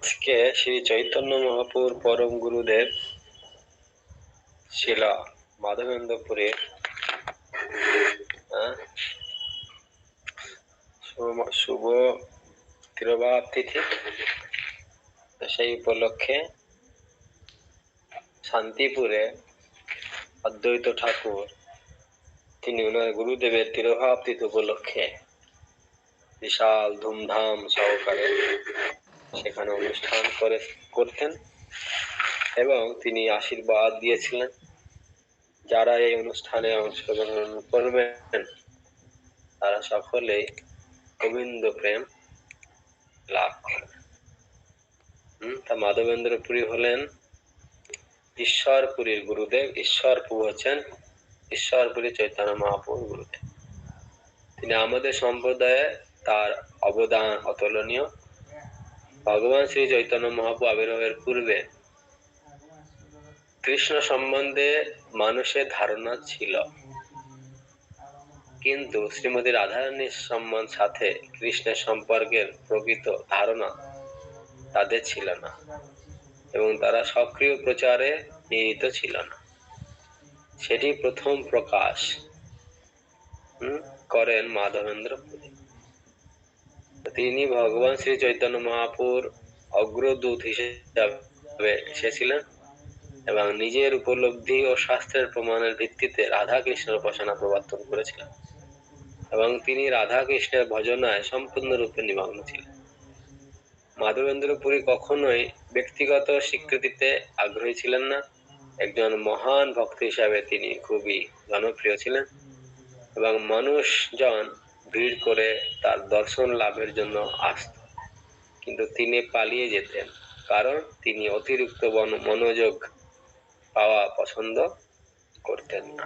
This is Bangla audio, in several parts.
আজকে শ্রী চৈতন্য মহাপুর পরম গুরুদেব শিলা মাধবেন্দ্রপুরের শুভ তিরোভাব তিথি সেই উপলক্ষে শান্তিপুরে অদ্বৈত ঠাকুর তিনি ওনার গুরুদেবের তিরোভাব তিথি উপলক্ষে বিশাল ধুমধাম সহকারে সেখানে অনুষ্ঠান করে করতেন এবং তিনি আশীর্বাদ দিয়েছিলেন। যারা এই অনুষ্ঠানে অংশগ্রহণ করবেন তারা সকলেই গোবিন্দ প্রেম লাভ হুম, তা মাধবেন্দ্রপুরী হলেন ঈশ্বরপুরীর গুরুদেব ঈশ্বরপুর হচ্ছেন ঈশ্বরপুরী চৈতন্য মহাপুর গুরুদেব। তিনি আমাদের সম্প্রদায়ে তার অবদান অতুলনীয়। ভগবান শ্রী চৈতন্য মহাপ্রভু আবির্ভাবের পূর্বে কৃষ্ণ সম্বন্ধে মানুষের ধারণা ছিল। কিন্তু শ্রীমতী রাধারানীর সম্মান সাথে কৃষ্ণের সম্পর্কের প্রকৃত ধারণা তাদের ছিল না। এবং তারা সক্রিয় প্রচারে নিয়োজিত ছিল না। সেটি প্রথম প্রকাশ করেন মাধবেন্দ্র তিনি ভগবান শ্রী চৈতন্য মহাপুর অগ্রদূত হিসেবে এসেছিলেন এবং নিজের উপলব্ধি ও শাস্ত্রের প্রমাণের ভিত্তিতে রাধা কৃষ্ণের উপাসনা প্রবর্তন করেছিলেন এবং তিনি রাধা কৃষ্ণের ভজনায় সম্পূর্ণরূপে নিমগ্ন ছিলেন। মাধবেন্দ্র পুরী কখনোই ব্যক্তিগত স্বীকৃতিতে আগ্রহী ছিলেন না। একজন মহান ভক্ত হিসাবে তিনি খুবই জনপ্রিয় ছিলেন এবং মানুষজন ভিড় করে তার দর্শন লাভের জন্য আসত। কিন্তু তিনি পালিয়ে যেতেন কারণ তিনি অতিরিক্ত মনোযোগ পাওয়া পছন্দ করতেন না।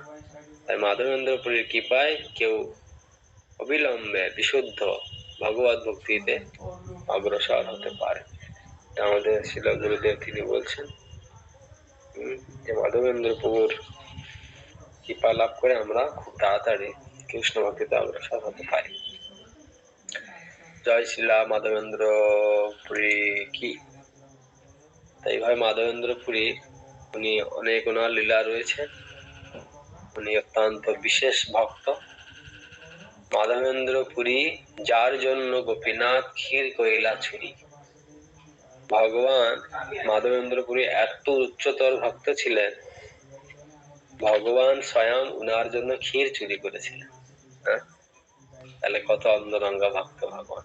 তাই মাধবেন্দ্রপুরীর কৃপায় কেউ অবিলম্বে বিশুদ্ধ ভগবত ভক্তিতে অগ্রসর হতে পারে আমাদের শিল গুরুদেব তিনি বলছেন যে মাধবেন্দ্রপুর কৃপা লাভ করে আমরা খুব তাড়াতাড়ি কৃষ্ণ ভক্তিতে অগ্রসর হতে পারি। জয় শিলা মাধবেন্দ্র পুরী কি? তাই ভাই মাধবেন্দ্র পুরী, উনি অনেক ওনার লীলা রয়েছে। উনি অত্যন্ত বিশেষ ভক্ত। মাধবেন্দ্র পুরী, যার জন্য গোপীনাথ ক্ষীর কইলা ছুরি ভগবান মাধবেন্দ্র পুরী এত উচ্চতর ভক্ত ছিলেন, ভগবান স্বয়ং উনার জন্য ক্ষীর চুরি করেছিলেন। হ্যাঁ? তাহলে কত অন্ধরঙ্গা ভক্ত ভগবান।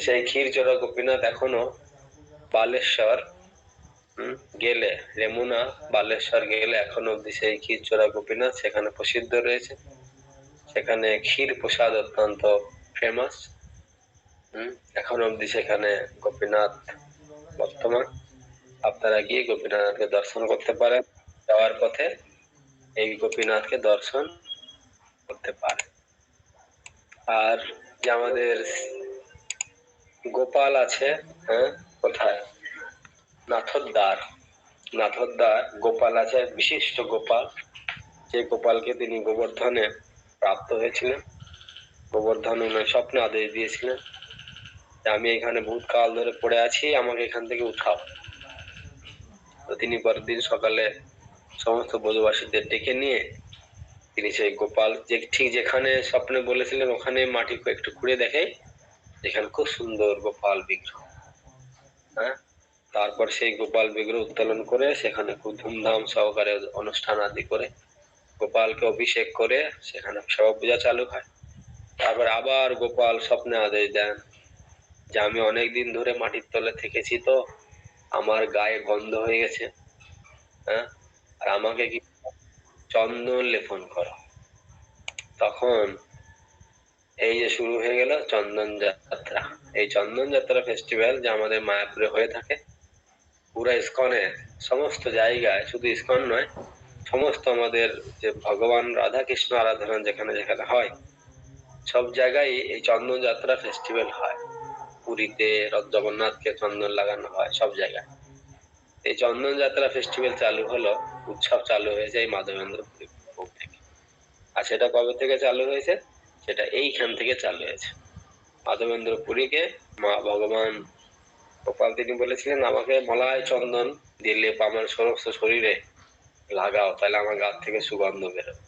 সেই ক্ষীর চোরা গোপীনাথ এখনও বালেশ্বর গেলে, রেমুনা বালেশ্বর গেলে এখনও অব্দি সেই ক্ষীর চোরা গোপীনাথ, সেখানে প্রসিদ্ধ রয়েছে। সেখানে ক্ষীর প্রসাদ অত্যন্ত ফেমাস হম, এখন অব্দি সেখানে গোপীনাথ বর্তমান। আপনারা গিয়ে গোপীনাথকে দর্শন করতে পারেন, যাওয়ার পথে এই গোপীনাথকে দর্শন করতে পারেন। আর যে আমাদের গোপাল আছে হ্যাঁ কোথায়? নাথদ্বার। নাথদ্বার গোপাল আছে, বিশিষ্ট গোপাল। যে গোপালকে তিনি গোবর্ধনে প্রাপ্ত হয়েছিলেন। গোবর্ধন উনার স্বপ্নে আদেশ দিয়েছিলেন। আমি এখানে ভূতকাল ধরে পড়ে আছি, আমাকে এখান থেকে উঠাও। তো তিনি পরের দিন সকালে সমস্ত ব্রজবাসীদের ডেকে নিয়ে তিনি সেই গোপাল যে ঠিক যেখানে স্বপ্নে বলেছিলেন ওখানে মাটি একটু খুঁড়ে দেখে এখানে খুব সুন্দর গোপাল বিগ্রহ। হ্যাঁ? তারপর সেই গোপাল বিগ্রহ উত্তোলন করে সেখানে খুব ধুমধাম সহকারে অনুষ্ঠান আদি করে গোপালকে অভিষেক করে সেখানে সব পূজা চালু হয়। তারপর আবার গোপাল স্বপ্নে আদেশ দেন যে আমি অনেক দিন ধরে মাটির তলে থেকেছি তো আমার গায়ে গন্ধ হয়ে গেছে হ্যাঁ? আর আমাকে কি চন্দন লেপন করো। তখন এই যে শুরু হয়ে গেল চন্দন যাত্রা। এই চন্দন যাত্রা ফেস্টিভ্যাল যে আমাদের মায়াপুরে হয়ে থাকে, পুরো ইস্কনে, সমস্ত জায়গায়, শুধু ইস্কন নয়, সমস্ত আমাদের যে ভগবান রাধা কৃষ্ণ আরাধনা যেখানে যেখানে হয়, সব জায়গায় এই চন্দন যাত্রা ফেস্টিভ্যাল হয়। পুরীতে জগন্নাথকে চন্দন লাগানো হয়, সব জায়গায়। এই চন্দন যাত্রা ফেস্টিভ্যাল চালু হলো, উৎসব চালু হয়েছে এই মাধবেন্দ্র ভোগ থেকে। আর সেটা কবে থেকে চালু হয়েছে? সেটা এইখান থেকে চালু হয়েছে। মাধবেন্দ্র পুরীকে মা ভগবান গোপাল তিনি বলেছিলেন, আমাকে মলায় চন্দন দিয়ে লেপ আমার সমস্ত শরীরে লাগাও, তাহলে আমার গা থেকে সুগন্ধ বেরোবে।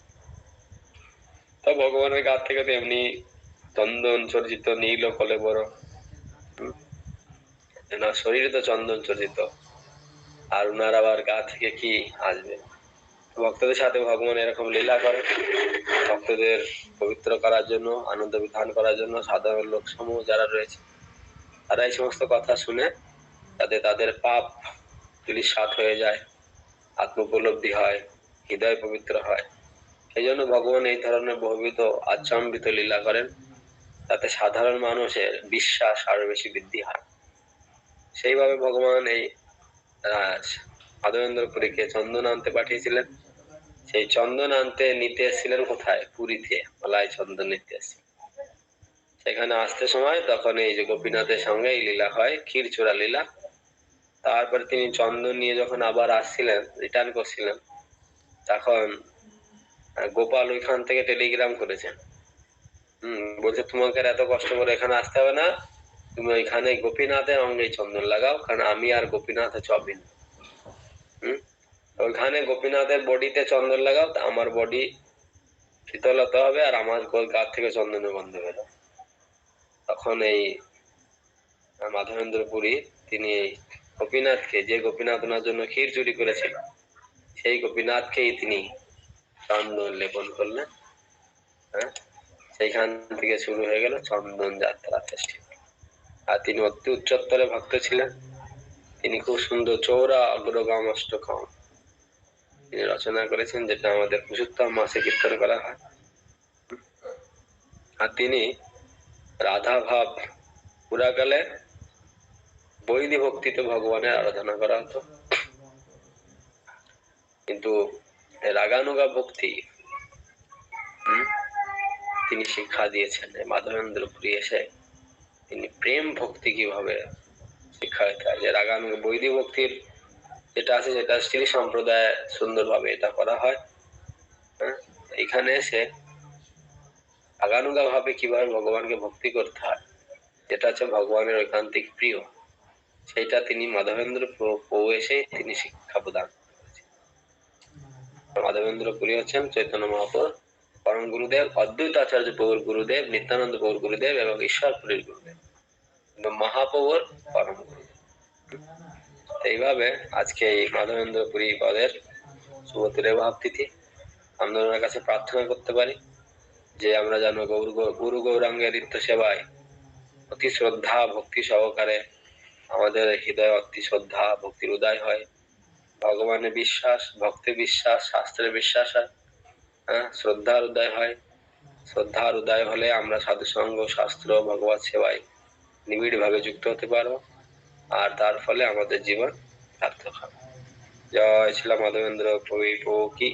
তো ভগবানের গা থেকে তো এমনি চন্দন চর্চিত নীল কলে বড় না, শরীরে তো চন্দন চর্চিত আর উনার আবার গা থেকে কি আসবে? ভক্তদের সাথে ভগবান এরকম লীলা করে। ভক্তদের পবিত্র করার জন্য, আনন্দ বিধান করার জন্য সাধারণ লোক সমূহ যারা রয়েছে, তারা এই সমস্ত কথা শুনে তাতে তাদের পাপ সাত হয়ে যায় আত্ম উপলব্ধি হয়, হৃদয় পবিত্র হয়। সেই জন্য ভগবান এই ধরনের বহুবিধ আচম্বিত লীলা করেন তাতে সাধারণ মানুষের বিশ্বাস আরও বেশি বৃদ্ধি হয়। সেইভাবে ভগবান এই আহ, মাধবেন্দ্রপুরীকে চন্দন আনতে পাঠিয়েছিলেন। সেই চন্দন আনতে নিতে এসেছিলেন কোথায়? পুরীতে মালায় চন্দন নিতে এসেছিলেন। সেখানে আসতে সময় তখন এই যে গোপীনাথের সঙ্গে এই লীলা হয় ক্ষীর চূড়া লীলা। তারপরে তিনি চন্দন নিয়ে যখন আবার আসছিলেন রিটার্ন করছিলেন তখন গোপাল ওইখান থেকে টেলিগ্রাম করেছেন। হম বলছে তোমাকে এত কষ্ট করে এখানে আসতে হবে না। তুমি ওইখানে গোপীনাথের অঙ্গে চন্দন লাগাও কারণ আমি আর গোপীনাথ অভিন্ন। হম? ওইখানে গোপীনাথের বডিতে চন্দন লাগাও তা আমার বডি শীতলতা হবে আর আমার গোল গা থেকে চন্দনের গন্ধ বেরো তখন এই আহ, মাধবেন্দ্র পুরী তিনি গোপীনাথকে যে গোপীনাথ ওনার জন্য ক্ষীর চুরি করেছিল সেই গোপীনাথকেই তিনি চন্দন লেপন করলেন। হ্যাঁ? সেইখান থেকে শুরু হয়ে গেল চন্দন যাত্রা আর তিনি অতি উচ্চত্তরে ভক্ত ছিলেন। তিনি খুব সুন্দর চৌরা অগ্রগাম অষ্টকম তিনি রচনা করেছেন যেটা আমাদের পুষুত্তম মাসে কীর্তন করা হয়। আর তিনি রাধা ভাব পুরাকালে বৈধি ভক্তিতে ভগবানের আরাধনা করা হতো। কিন্তু রাগানুগা ভক্তি তিনি শিক্ষা দিয়েছেন। এই মাধবেন্দ্র পুরী এসে তিনি প্রেম ভক্তি কীভাবে শিক্ষা দিতে হয় যে রাগানুগ বৈদিক ভক্তির যেটা আছে যেটা শ্রী সম্প্রদায় সুন্দরভাবে এটা করা হয়। হ্যাঁ, এইখানে এসে আগানুগা ভাবে কীভাবে ভগবানকে ভক্তি করতে হয় যেটা হচ্ছে ভগবানের ঐকান্তিক প্রিয়। সেটা তিনি মাধবেন্দ্র পৌ এসে তিনি শিক্ষা প্রদান করেছেন। মাধবেন্দ্র পুরী হচ্ছেন চৈতন্য মহাপুর পরম গুরুদেব, অদ্বৈত আচার্য পৌর গুরুদেব, নিত্যানন্দ পৌর গুরুদেব এবং ঈশ্বরপুরীর গুরুদেব। কিন্তু মহাপৌর পরম গুরুদেব। এইভাবে আজকে এই মাধবেন্দ্র পুরী পদের শুভতিরে ভাবতিথি। আমরা ওনার কাছে প্রার্থনা করতে পারি যে আমরা যেন গৌর গুরু গৌরাঙ্গের নিত্য সেবায় অতি শ্রদ্ধা, ভক্তি সহকারে আমাদের হৃদয়ে অতি শ্রদ্ধা, ভক্তির উদয় হয়। ভগবানের বিশ্বাস, ভক্তি বিশ্বাস, শাস্ত্রের বিশ্বাস হ্যাঁ। শ্রদ্ধার উদয় হয়। শ্রদ্ধার উদয় হলে আমরা সাধুসঙ্গ, শাস্ত্র, ভগবত সেবায় নিবিড় ভাবে যুক্ত হতে পারব। আর তার ফলে আমাদের জীবন সার্থক হবে। জয় শিলা মাধবেন্দ্র প্রভু কি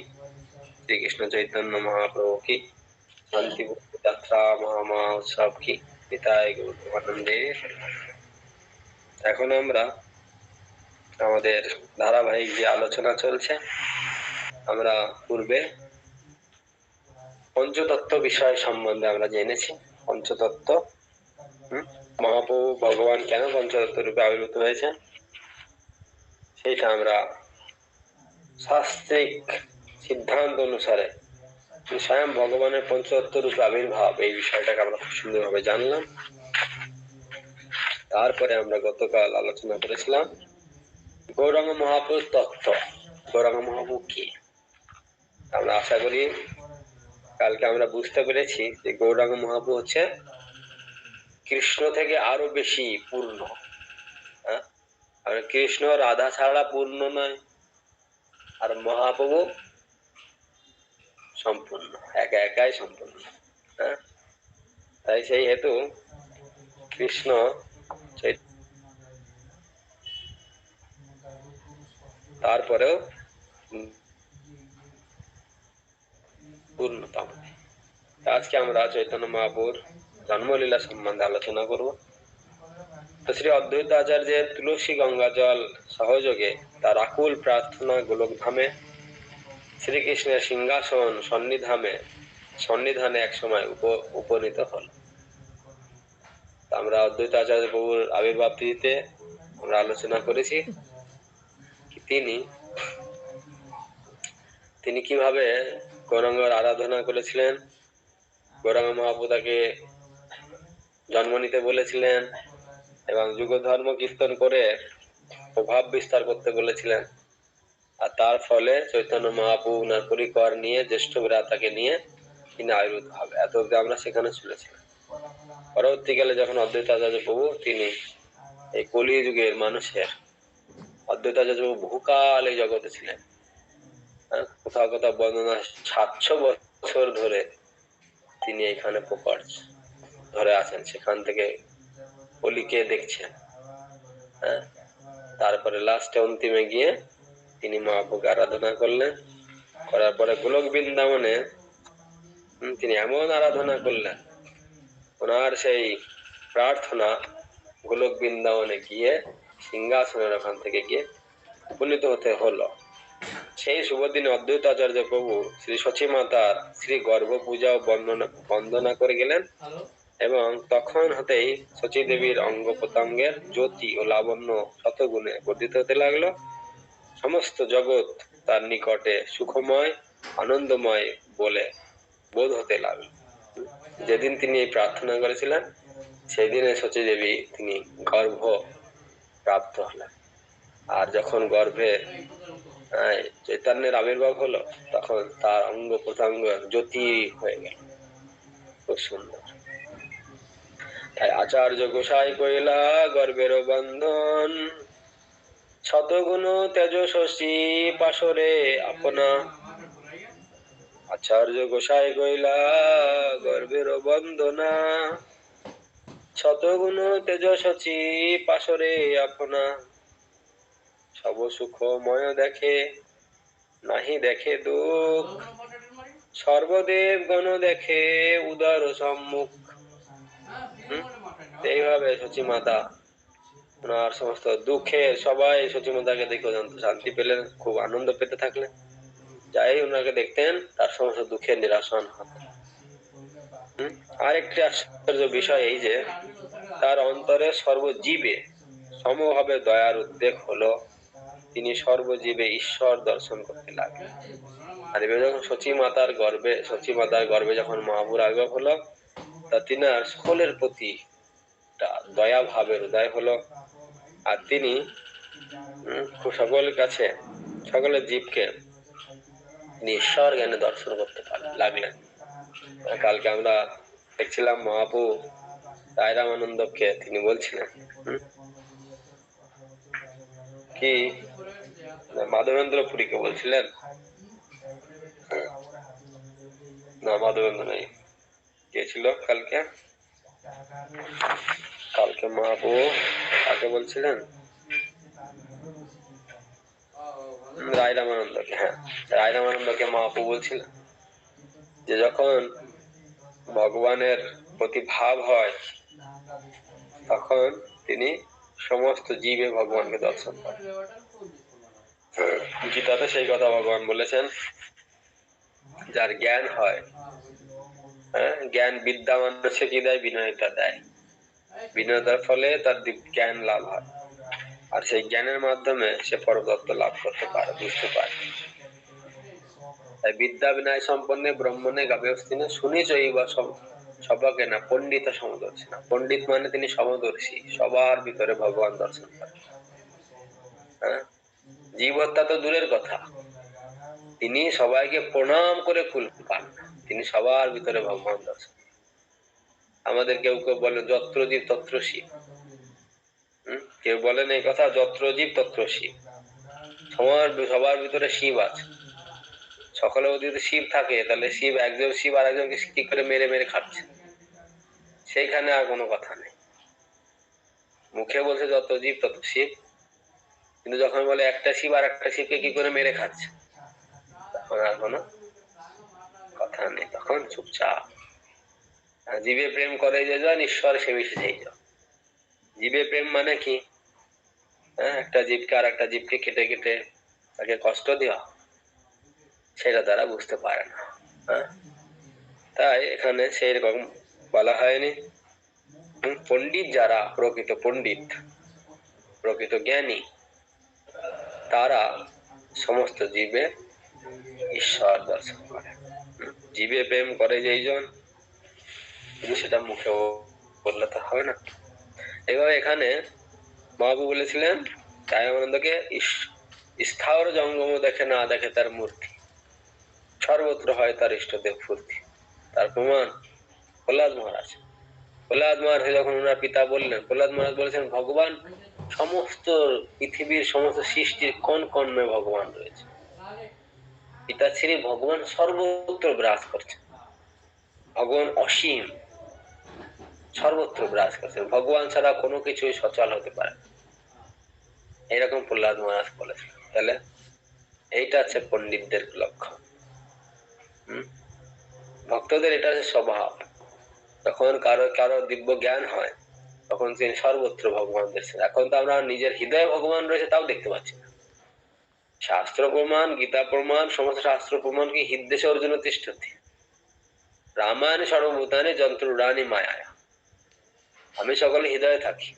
শ্রীকৃষ্ণ চৈতন্য মহাপ্রভু কি শান্তি যাত্রা মহামা উৎসব কি? পিতায় গৌরবানন্দে। এখন আমরা আমাদের ধারাবাহিক যে আলোচনা চলছে, আমরা পূর্বে পঞ্চতত্ত্ব বিষয় সম্বন্ধে আমরা জেনেছি। পঞ্চতত্ত্ব মহাপ্রভু ভগবান কেন পঞ্চতত্ত্ব রূপে আবির্ভূত হয়েছে সেইটা আমরা শাস্ত্রিক সিদ্ধান্ত অনুসারে স্বয়ং ভগবানের পঞ্চতত্ত্ব রূপে আবির্ভাব, এই বিষয়টাকে আমরা খুব সুন্দরভাবে জানলাম। তারপরে আমরা গতকাল আলোচনা করেছিলাম গৌরাঙ্গ মহাপুর তত্ত্ব। গৌরাঙ্গ মহাপুর কি? আমরা আশা করি কালকে আমরা বুঝতে পেরেছি যে গৌরাঙ্গ মহাপু হচ্ছে কৃষ্ণ থেকে আরও বেশি পূর্ণ হ্যাঁ? আর কৃষ্ণ রাধা ছাড়া পূর্ণ নয়, আর মহাপ্রভু সম্পূর্ণ, একা একাই সম্পূর্ণ হ্যাঁ? তাই সেই হেতু কৃষ্ণ তারপরেও উম, পূর্ণতম আজকে আমরা চৈতন্য মহাপুর জন্মলীলা সম্বন্ধে আলোচনা করব। তো শ্রী অদ্বৈত আচার্যের তুলসী গঙ্গা জল সহযোগে তার আকুল প্রার্থনা গোলকধামে শ্রীকৃষ্ণের সিংহাসন সন্নিধামে সন্নিধানে এক সময় উপ উপনীত হল। আমরা অদ্বৈত আচার্য প্রভুর আবির্ভাব তিথিতে আমরা আলোচনা করেছি তিনি তিনি কীভাবে গৌরাঙ্গর আরাধনা করেছিলেন। গৌরাঙ্গ মহাপ্রভু তাকে জন্ম নিতে বলেছিলেন এবং যুগ ধর্ম কীর্তন করে প্রভাব বিস্তার করতে বলেছিলেন। আর তার ফলে চৈতন্য মহাপ্রভু উনার পরিকর নিয়ে, জ্যেষ্ঠ তাকে নিয়ে তিনি আয়ুর্বেদ হবে এত অব্দি আমরা সেখানে শুনেছিলাম। পরবর্তীকালে যখন অদ্বৈত আচার্য প্রভু, তিনি এই কলি যুগের মানুষের অদ্বৈত আচার্য বহুকাল এই জগতে ছিলেন। কোথাও কোথাও বর্ণনা সাতশো বছর ধরে তিনি এখানে প্রকট ধরে আছেন। সেখান থেকে অলিকে দেখছেন। হ্যাঁ? তারপরে লাস্টে অন্তিমে গিয়ে তিনি মহাপ্রভুকে আরাধনা করলেন। করার পরে গোলক বৃন্দাবনে তিনি এমন আরাধনা করলেন। ওনার সেই প্রার্থনা গোলক বৃন্দাবনে গিয়ে সিংহাসনের ওখান থেকে গিয়ে উপনীত হতে হলো। সেই শুভ দিনে অদ্বৈত আচার্য প্রভু শ্রী সচী মাতার শ্রী গর্ভ পূজা ও বন্দনা বন্দনা করে গেলেন এবং তখন হতেই সচী দেবীর অঙ্গ প্রত্যঙ্গের জ্যোতি ও লাবণ্য শতগুণে বর্ধিত হতে লাগল। সমস্ত জগৎ তার নিকটে সুখময় আনন্দময় বলে বোধ হতে লাগল। যেদিন তিনি এই প্রার্থনা করেছিলেন সেই দিনে সচী দেবী তিনি গর্ভ প্রাপ্ত হলেন। আর যখন গর্ভে চৈতন্যের আবির্ভাব হলো, তখন তার অঙ্গ প্রত্যঙ্গ জ্যোতি হয়ে গেল। খুব সুন্দর। তাই আচার্য গোসাই কইলা গর্বের বন্ধন, শতগুণ তেজস্বী পাশরে আপনা। আচার্য গোসাই কইলা গর্বের বন্দনা, শতগুণ তেজস্বী পাশরে আপনা। সব সুখময় দেখে, নাহি দেখে দুঃখ। সর্বদেব গণ দেখে উদার সম্মুখ? এইভাবে সচী মাতা ওনার সমস্ত দুঃখে সবাই সচী মাতাকে দেখে জানতো শান্তি পেলেন, খুব আনন্দ পেতে থাকলেন। যাই ওনাকে দেখতেন, তার সমস্ত দুঃখের নিরাসন হুম? আরেকটি আশ্চর্য বিষয় এই যে, তার অন্তরে সর্বজীবে সমভাবে দয়ার উদ্বেগ হলো। তিনি সর্বজীবে ঈশ্বর দর্শন করতে লাগলেন। আর এবার যখন সচী মাতার গর্বে সচী মাতার গর্বে যখন মহাপুর আবির্ভাব হলো, তা তিনার সকলের প্রতি দয়া ভাবের উদয় হলো। আর তিনি সকলের কাছে, সকলের জীবকে ঈশ্বর জ্ঞানে দর্শন করতে লাগলেন। কালকে আমরা দেখছিলাম মহাপু রায়রাম আনন্দকে, তিনি বলছিলেন কি মাধবেন্দ্র পুরীকে বলছিলেন? না মাধবেন্দ্র নেই কে ছিল কালকে? কালকে মহাপু কাকে বলছিলেন? রায় রামানন্দকে হ্যাঁ। রায় রামানন্দকে মহাপু বলছিলেন যে যখন ভগবানের প্রতি ভাব হয়, তখন তিনি সমস্ত জীবে ভগবানকে দর্শন করেন। গীতাতে সেই কথা ভগবান বলেছেন, যার জ্ঞান হয় হ্যাঁ জ্ঞান বিদ্যা মানুষে কি দেয়? বিনয়তা দেয়। বিনয়তার ফলে তার জ্ঞান লাভ হয়। আর সেই জ্ঞানের মাধ্যমে সে পরতত্ত্ব লাভ করতে পারে, বুঝতে পারে। তাই বিদ্যা বিনয় সম্পন্নে, ব্রহ্মণে গাভ্যস্তিনে শুনেছ এই বা সবাকে না? পণ্ডিত সমদর্শী না? পণ্ডিত মানে তিনি সমদর্শী, সবার ভিতরে ভগবান দর্শন করেন। হ্যাঁ? জীব হত্যা তো দূরের কথা। তিনি সবাইকে প্রণাম করে ফুল পান। তিনি সবার ভিতরে ভগবান দর্শন আমাদের কেউ কেউ বলে যত্র জীব তত্র শিব কেউ বলেন এই কথা যত্র জীব তত্র শিব সবার সবার ভিতরে শিব আছে। মধ্যে যদি শিব থাকে, তাহলে শিব একজন শিব আর একজনকে কি করে মেরে মেরে খাচ্ছে? সেইখানে আর কোনো কথা নেই। মুখে বলছে যত জীব তত শিব কিন্তু যখন বলে একটা শিব আর একটা শিবকে কি করে মেরে খাচ্ছে? তখন আর কোনো কথা নেই। তখন চুপচাপ। জীবে প্রেম করে যে যান ঈশ্বর সে মিশে সেই জীবে প্রেম মানে কি? হ্যাঁ একটা জীবকে আর একটা জীবকে কেটে কেটে তাকে কষ্ট দেওয়া। সেটা তারা বুঝতে পারে না। হ্যাঁ? তাই এখানে সেই রকম বলা হয়নি। পণ্ডিত যারা প্রকৃত পণ্ডিত, প্রকৃত জ্ঞানী তারা সমস্ত জীবে ঈশ্বর দর্শন করে। জীবে প্রেম করে যেইজন শুধু সেটা মুখে বললে তো হবে না। এবার এখানে মহাবু বলেছিলেন দয়ানন্দকে স্থাবর জঙ্গম দেখে না দেখে তার মূর্তি। সর্বত্র হয় তার ইষ্টদেব ফুর্তি। তার প্রমাণ প্রহ্লাদ মহারাজ। প্রহ্লাদ মহারাজ যখন ওনার পিতা বললেন, প্রহ্লাদ মহারাজ বলেছেন, ভগবান সমস্ত পৃথিবীর সমস্ত সৃষ্টির কোন কর্মে ভগবান রয়েছে? পিতা শ্রী ভগবান সর্বত্র বিরাজ করছে ভগবান অসীম সর্বত্র বিরাজ করছেন। ভগবান ছাড়া কোনো কিছুই সচল হতে পারে। এরকম প্রহ্লাদ মহারাজ বলেছেন। তাহলে এইটা হচ্ছে পণ্ডিতদের লক্ষ্য? ভক্তদের এটা হচ্ছে স্বভাব। যখন কারও কারও দিব্য জ্ঞান হয় তখন তিনি সর্বত্র ভগবান দেখছেন এখন তো আমরা নিজের হৃদয়ে ভগবান রয়েছে তাও দেখতে পাচ্ছি না। শাস্ত্র প্রমাণ গীতা প্রমাণ সমস্ত শাস্ত্র প্রমাণ কি হৃদ্দেশে অর্জুন তিষ্ঠতি? রামায়ণ সর্বভূতানি যন্ত্রুরানি মায়া আমি সকলে হৃদয়ে থাকি।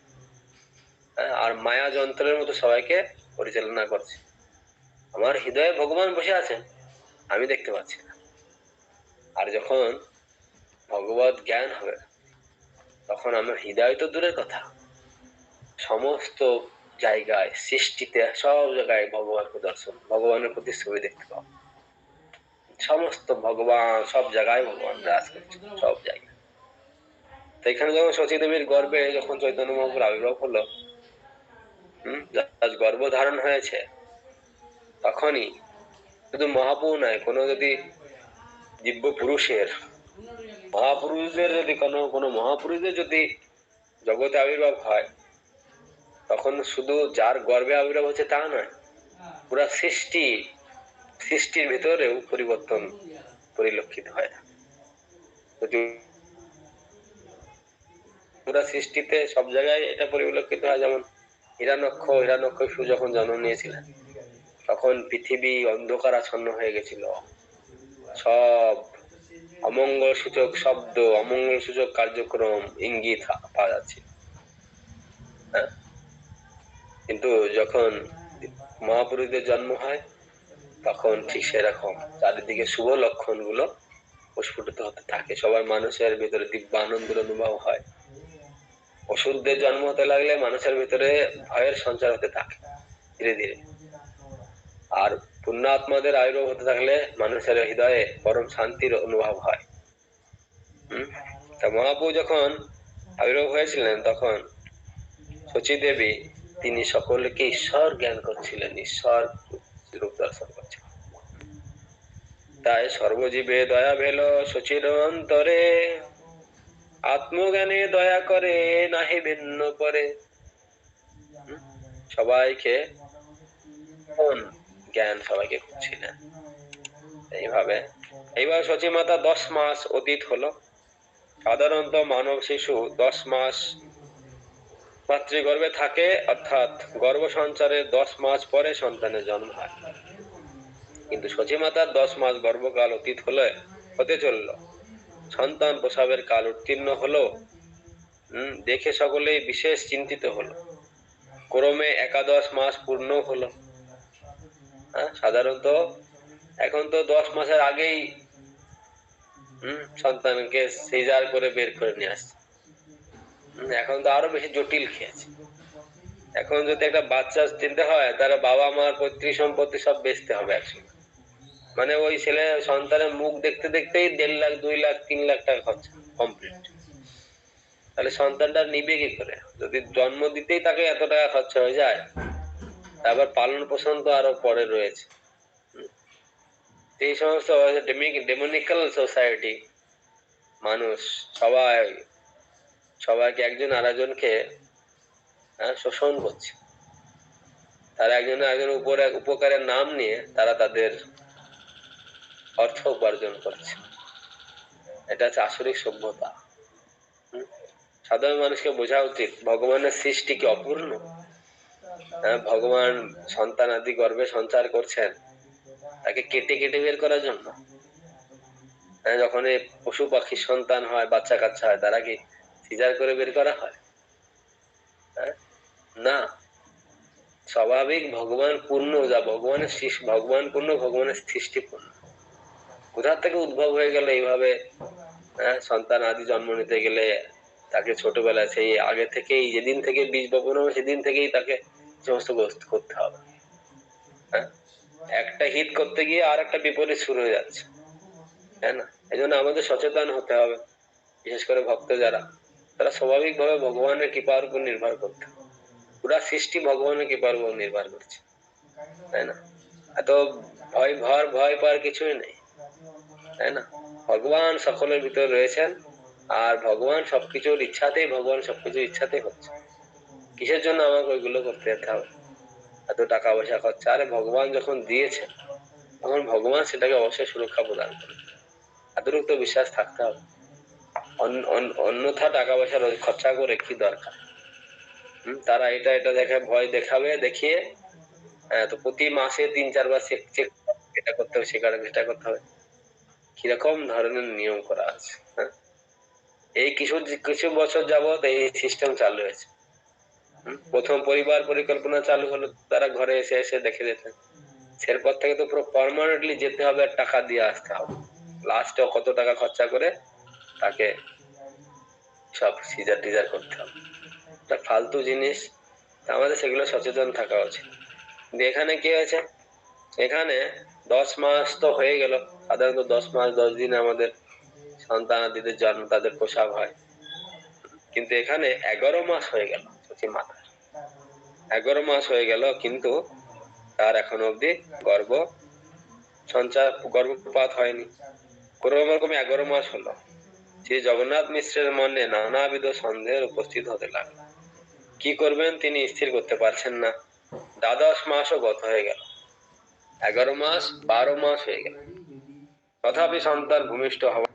হ্যাঁ, আর মায়া যন্ত্রের মতো সবাইকে পরিচালনা করছে। আমার হৃদয়ে ভগবান বসে আছেন আমি দেখতে পাচ্ছি না। আর যখন ভগবত জ্ঞান হবে তখন আমার হৃদয় তো দূরের কথা। সমস্ত জায়গায়, সৃষ্টিতে, সব জায়গায় ভগবানকে দর্শন, ভগবানের প্রতিচ্ছবি দেখতে পাবো সমস্ত ভগবান, সব জায়গায় ভগবান বিরাজ করছে, সব জায়গায়। তো এখানে যখন শচী দেবীর গর্বে যখন চৈতন্য মহাপুর আবির্ভাব হলো, হম গর্ভ ধারণ হয়েছে, তখনই শুধু মহাপুর নয়, কোনো যদি দিব্য পুরুষের মহাপুরুষদের যদি কোনো কোনো মহাপুরুষদের যদি জগতে আবির্ভাব হয়, তখন শুধু যার গর্বে আবির্ভাব হচ্ছে তা নয়, পুরা সৃষ্টি, সৃষ্টির ভিতরেও পরিবর্তন পরিলক্ষিত হয়। পুরা সৃষ্টিতে সব জায়গায় এটা পরিলক্ষিত হয়, যেমন হিরানক্ষ হিরানক্ষ যখন জন্ম নিয়েছিলেন, তখন পৃথিবী অন্ধকার আচ্ছন্ন হয়ে গেছিল। সব অমঙ্গল সূচক শব্দ অমঙ্গল সূচক কার্যক্রম ইঙ্গিত পাওয়া যাচ্ছে। হ্যাঁ? কিন্তু যখন মহাপুরুষদের জন্ম হয়, তখন ঠিক সেরকম। চারিদিকে শুভ লক্ষণগুলো প্রস্ফুটিত হতে থাকে। সবার মানুষের ভিতরে দিব্য আনন্দের অনুভব হয়। অসুরদের জন্ম হতে লাগলে মানুষের ভিতরে ভয়ের সঞ্চার হতে থাকে, ধীরে ধীরে। আর পুণ্যাত্মাদের আবির্ভাব হতে থাকলে মানুষের হৃদয়ে পরম শান্তির অনুভব হয়। তা মহাপু যখন আবির্ভাব হয়েছিলেন, তখন শচী দেবী তিনি সকলকে ঈশ্বর জ্ঞান করছিলেন, ঈশ্বর রূপ দর্শন করছিলেন। তাই সর্বজীবে দয়া ভেল শচীর অন্তরে, আত্মজ্ঞানে দয়া করে নাহি ভিন্ন করে? সবাইকে জ্ঞান সবাইকে করছিলেন এইভাবে। এইবার সচী মাতা দশ মাস অতীত হলো। সাধারণত মানব শিশু দশ মাস মাতৃগর্ভে থাকে, অর্থাৎ গর্ভ সঞ্চারের দশ মাস পরে সন্তানের জন্ম হয়। কিন্তু সচী মাতার দশ মাস গর্ভকাল অতীত হলে, হতে চলল। সন্তান প্রসাবের কাল উত্তীর্ণ হলো। দেখে সকলেই বিশেষ চিন্তিত হলো। ক্রমে একাদশ মাস পূর্ণ হলো। হ্যাঁ সাধারণত এখন তো দশ মাসের আগেই, হম, সন্তানকে সিজার করে বের করে নিয়ে আসছে। এখন তো আরও বেশি জটিল খেয়েছে। এখন যদি একটা বাচ্চা চিনতে হয়, তাহলে বাবা মার পৈতৃক সম্পত্তি সব বেচতে হবে একসঙ্গে। মানে ওই ছেলে সন্তানের মুখ দেখতে দেখতেই দেড় লাখ, দুই লাখ, তিন লাখ টাকা খরচা কমপ্লিট তাহলে সন্তানটা নিবে কি করে? যদি জন্ম দিতেই তাকে এত টাকা খরচা হয়ে যায় তারপর পালন পোষণ তো আরও পরে রয়েছে। এই সমস্ত ডেমোনিক্যাল সোসাইটি মানুষ সবাই সবাইকে একজন আরেকজনকে হ্যাঁ, শোষণ করছে তারা একজন একজন উপরে উপকারের নাম নিয়ে তারা তাদের অর্থ উপার্জন করছে এটা হচ্ছে আসরিক সভ্যতা? সাধারণ মানুষকে বোঝা উচিত ভগবানের সৃষ্টি কি অপূর্ণ ভগবান সন্তান আদি গর্বে সঞ্চার করছেন। তাকে কেটে কেটে বের করার জন্য। হ্যাঁ যখন পশু পাখির সন্তান হয়, বাচ্চা কাচ্চা হয়, তারা কি সিজার করে বের করা হয়? হ্যাঁ? না। স্বাভাবিক ভগবান পূর্ণ, যা ভগবানের ভগবান পূর্ণ, ভগবানের সৃষ্টি পূর্ণ। কোথা থেকে উদ্ভব হয়ে গেল এইভাবে? হ্যাঁ সন্তান আদি জন্ম নিতে গেলে তাকে ছোটবেলায় সেই আগে থেকেই, যেদিন থেকে বীজ বপন হবে, সেদিন থেকেই তাকে সমস্ত গ্রস্ত করতে হবে। হ্যাঁ? একটা হিত করতে গিয়ে আর একটা বিপরীত শুরু হয়ে যাচ্ছে। তাই না? এই জন্য আমাদের সচেতন হতে হবে, বিশেষ করে ভক্ত যারা। তারা স্বাভাবিকভাবে ভগবানের কৃপার উপর নির্ভর করতে পুরা সৃষ্টি ভগবানের কৃপার উপর নির্ভর করছে। তাই না? এত ভয়, ভর, ভয় পাওয়ার কিছুই নেই। তাই না? ভগবান সকলের ভিতরে রয়েছেন, আর ভগবান সবকিছুর ইচ্ছাতেই, ভগবান সবকিছুর ইচ্ছাতেই হচ্ছে। কিসের জন্য আমাকে ওইগুলো করতে যেতে হবে? এত টাকা পয়সা খরচা। আরে ভগবান যখন দিয়েছেন তখন ভগবান সেটাকে অবশ্যই সুরক্ষা প্রদান করে এতটুকু তো বিশ্বাস থাকতে হবে। অন- অন- অন্যথা টাকা পয়সা খরচা করে কি দরকার? তারা এটা এটা দেখে, ভয় দেখাবে, দেখিয়ে তো প্রতি মাসে তিন, চারবার চেক চেক এটা করতে হবে, সেখানে সেটা করতে হবে। কীরকম ধরনের নিয়ম করা আছে হ্যাঁ? এই কিছু কিছু বছর যাবত এই সিস্টেম চালু হয়েছে। প্রথম পরিবার পরিকল্পনা চালু হলো, তারা ঘরে এসে এসে দেখে যেতেন এরপর থেকে তো পুরো পার্মানেন্টলি যেতে হবে আর টাকা দিয়ে আসতে হবে। লাস্টে কত টাকা খরচা করে তাকে সব সিজার টিজার করতে হবে। এটা ফালতু জিনিস আমাদের সেগুলো সচেতন থাকা উচিত। এখানে কি হয়েছে? এখানে দশ মাস তো হয়ে গেল। সাধারণত দশ মাস, দশ দিন আমাদের সন্তানাদিদের জন্ম, তাদের প্রসাব হয়। কিন্তু এখানে এগারো মাস হয়ে গেল। সত্যি মাথা এগারো মাস হয়ে গেল, কিন্তু তার এখন অবধি গর্ভ সঞ্চার, গর্ভপাত হয়নি। কোনো রকম এগারো মাস হলো। শ্রী জগন্নাথ মিশ্রের মনে নানাবিধ সন্দেহের উপস্থিত হতে লাগল। কি করবেন তিনি স্থির করতে পারছেন না। দ্বাদশ মাসও গত হয়ে গেল। এগারো মাস, বারো মাস হয়ে গেল। তথাপি সন্তান ভূমিষ্ঠ হওয়া